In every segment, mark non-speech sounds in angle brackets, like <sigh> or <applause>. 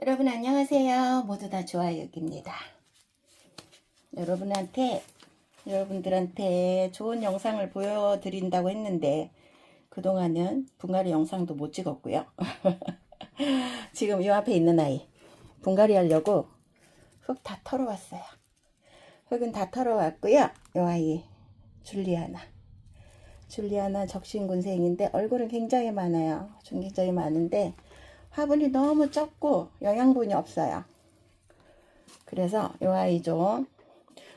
여러분 안녕하세요. 모두 다 좋아요입니다. 여러분한테 여러분들한테 좋은 영상을 보여드린다고 했는데 그동안은 분갈이 영상도 못 찍었고요. <laughs> 지금 이 앞에 있는 아이 분갈이 하려고 흙 다 털어왔어요. 흙은 다 털어왔고요. 이 아이 줄리아나 줄리아나 적신군생인데 얼굴은 굉장히 많아요. 좀 굉장히 많은데 화분이 너무 적고 영양분이 없어요. 그래서 이 아이 좀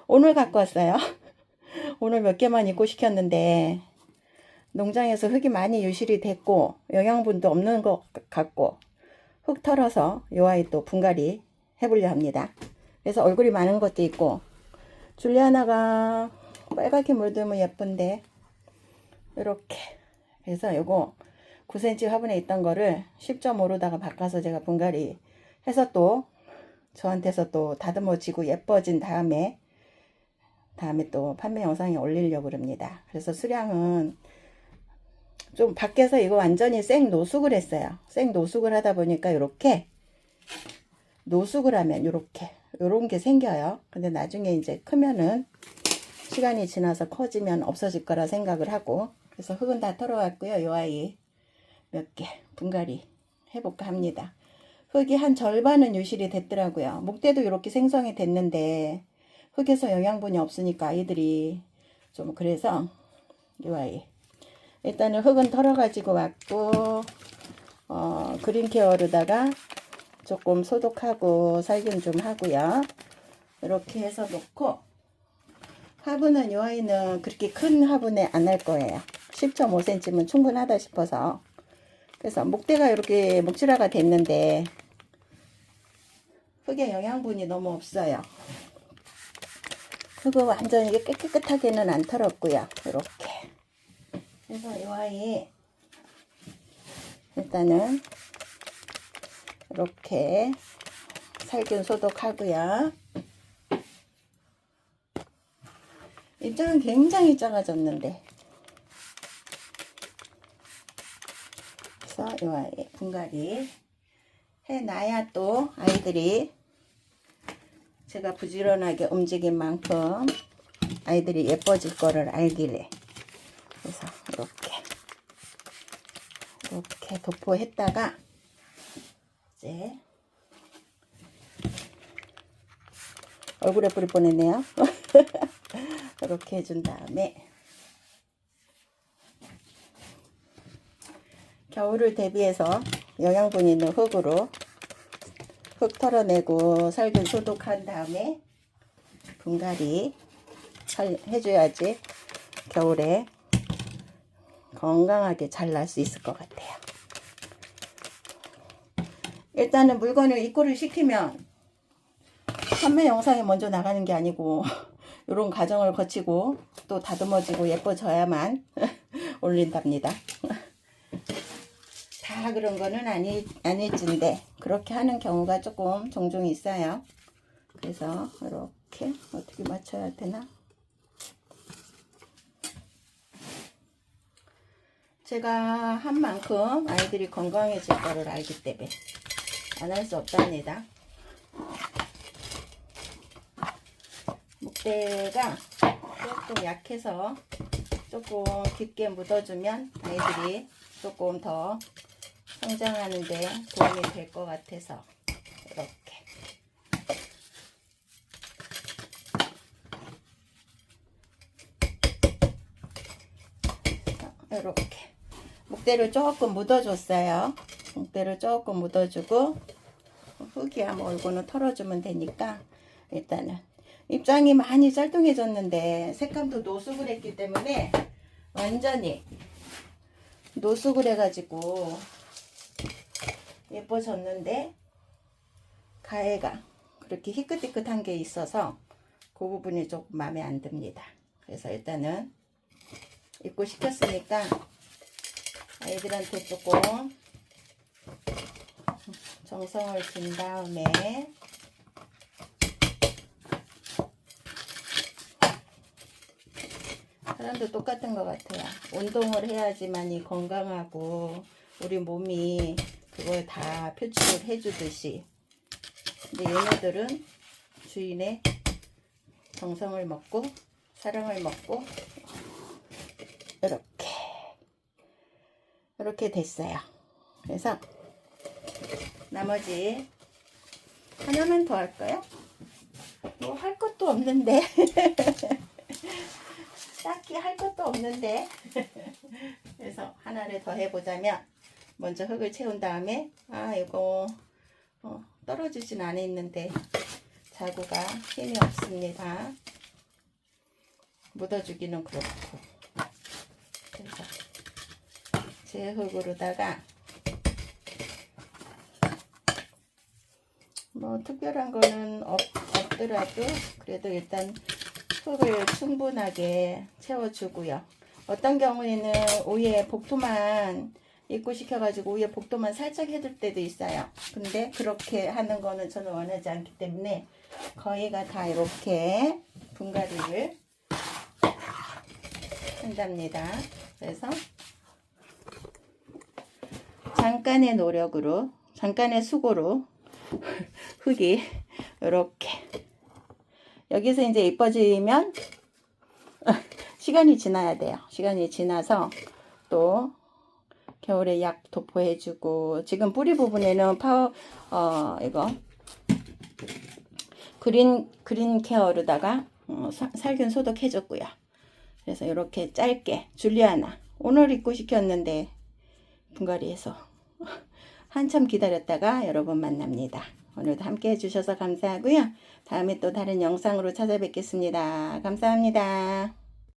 오늘 갖고 왔어요. <laughs> 오늘 몇 개만 입고 시켰는데 농장에서 흙이 많이 유실이 됐고 영양분도 없는 것 같고 흙 털어서 이 아이 또 분갈이 해보려 합니다. 그래서 얼굴이 많은 것도 있고 줄리아나가 빨갛게 물들면 예쁜데 이렇게 그래서 요거 9cm 화분에 있던 거를 10.5로다가 바꿔서 제가 분갈이 해서 또 저한테서 또 다듬어지고 예뻐진 다음에 다음에 또 판매 영상에 올리려고 그럽니다. 그래서 수량은 좀 밖에서 이거 완전히 생 노숙을 했어요. 생 노숙을 하다 보니까 이렇게 노숙을 하면 이렇게 요런 게 생겨요. 근데 나중에 이제 크면은 시간이 지나서 커지면 없어질 거라 생각을 하고 그래서 흙은 다 털어왔고요. 요 아이 몇 개 분갈이 해볼까 합니다. 흙이 한 절반은 유실이 됐더라고요. 목대도 이렇게 생성이 됐는데 흙에서 영양분이 없으니까 아이들이 좀 그래서 요 아이 일단은 흙은 털어가지고 왔고 어, 그린케어로다가 조금 소독하고 살균 좀 하고요. 이렇게 해서 놓고 화분은 이 아이는 그렇게 큰 화분에 안 할 거예요. 10.5cm면 충분하다 싶어서 그래서 목대가 이렇게 목질화가 됐는데 흙에 영양분이 너무 없어요. 그거 완전히 깨끗하게는 안 털었고요. 이렇게 그래서 이 아이 일단은 이렇게 살균 소독하고요. 입장은 굉장히 작아졌는데 아이 분갈이. 해놔야 또 아이들이 제가 부지런하게 움직인 만큼 아이들이 예뻐질 거를 알길래 그래서 이렇게 이렇게 도포했다가 이제 얼굴에 뿌릴 뻔했네요. <laughs> 이렇게 해준 다음에 겨울을 대비해서 영양분 있는 흙으로 흙 털어내고 살균 소독한 다음에 분갈이 살- 해줘야지 겨울에 건강하게 잘 날 수 있을 것 같아요. 일단은 물건을 입고를 시키면 판매 영상에 먼저 나가는 게 아니고 <laughs> 이런 과정을 거치고 또 다듬어지고 예뻐져야만 <laughs> 올린답니다. 다 그런 거는 아니 아니진데 그렇게 하는 경우가 조금 종종 있어요. 그래서 이렇게 어떻게 맞춰야 되나? 제가 한 만큼 아이들이 건강해질 거를 알기 때문에 안 할 수 없답니다. 목대가 조금 약해서 조금 깊게 묻어주면 아이들이 조금 더 성장하는 데 도움이 될 것 같아서 이렇게. 이렇게. 목대를 조금 묻어줬어요. 목대를 조금 묻어주고 흙이야 뭐 이거는 털어주면 되니까 일단은. 입장이 많이 짤뚱해졌는데 색감도 노숙을 했기 때문에 완전히 노숙을 해가지고 예뻐졌는데 가해가 그렇게 희끗희끗한 게 있어서 그 부분이 조금 마음에 안 듭니다. 그래서 일단은 입고 시켰으니까 아이들한테 조금 정성을 준 다음에 사람도 똑같은 것 같아요. 운동을 해야지만 이 건강하고 우리 몸이 그걸 다 표출을 해주듯이 근데 얘네들은 주인의 정성을 먹고 사랑을 먹고 이렇게 이렇게 됐어요. 그래서 나머지 하나만 더 할까요? 뭐 할 것도 없는데 <laughs> 딱히 할 것도 없는데 <laughs> 그래서 하나를 더 해보자면 먼저 흙을 채운 다음에 아 이거 어, 떨어지진 않았는데 자구가 힘이 없습니다. 묻어주기는 그렇고 그래서 제 흙으로다가 뭐 특별한 거는 없, 없더라도 그래도 일단 흙을 충분하게 채워주고요. 어떤 경우에는 위에 복도만 입고 시켜가지고 위에 복도만 살짝 해둘 때도 있어요. 근데 그렇게 하는 거는 저는 원하지 않기 때문에 거의가 다 이렇게 분갈이를 한답니다. 그래서 잠깐의 노력으로 잠깐의 수고로 <laughs> 흙이 이렇게 여기서 이제 이뻐지면 <laughs> 시간이 지나야 돼요. 시간이 지나서 또 겨울에 약 도포해주고 지금 뿌리 부분에는 파워 어 이거 그린 그린 케어로다가 어, 사- 살균 소독해줬고요. 그래서 이렇게 짧게 줄리아나 오늘 입고 시켰는데 분갈이에서 <laughs> 한참 기다렸다가 여러분 만납니다. 오늘도 함께 해주셔서 감사하고요. 다음에 또 다른 영상으로 찾아뵙겠습니다. 감사합니다.